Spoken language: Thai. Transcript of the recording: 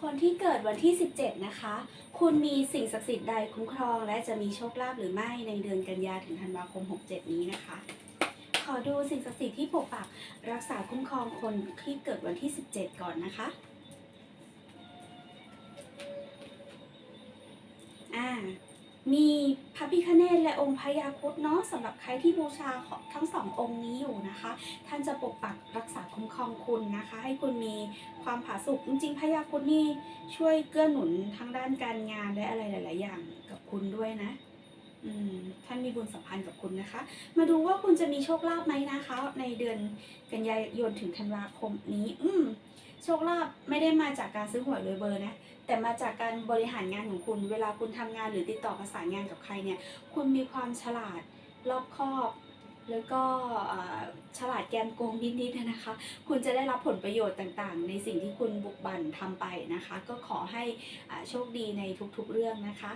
คนที่เกิดวันที่ 17 นะคะ คุณมีสิ่งศักดิ์สิทธิ์ใดคุ้มครอง และจะมีโชคลาภหรือไม่ในเดือนกันยาถึงธันวาคม 67 นี้นะคะ ขอดูสิ่งศักดิ์สิทธิ์ที่ปกปักรักษาคุ้มครองคนที่เกิดวันที่ 17 ก่อนนะคะอ่า มีพระพิฆเนศและองค์พญาคุดเนาะสำหรับใครที่บูชาทั้งสององค์นี้อยู่นะคะ ท่านจะปกปักรักษาคุ้มครองคุณนะคะ ให้คุณมีความผาสุกจริงๆพญาคุดนี่ช่วยเกื้อหนุนทางด้านการงานและอะไรหลาย ๆ อย่างกับคุณด้วยนะ ท่านมีบุญสัมพันธ์กับคุณนะคะ มาดูว่าคุณจะมีโชคลาภไหมนะคะ ในเดือนกันยายนถึงธันวาคมนี้ อืมโชคลาภไม่ได้มาจากการซื้อหวยรวยเบอร์นะ แต่มาจากการบริหารงานของคุณ เวลาคุณทำงานหรือติดต่อประสานงานกับใครเนี่ย คุณมีความฉลาดรอบคอบ แล้วก็ฉลาดแกมโกงนิดๆนะคะ คุณจะได้รับผลประโยชน์ต่างๆ ในสิ่งที่คุณบุกบั่นทำไปนะคะ ก็ขอให้โชคดีในทุกๆเรื่องนะคะ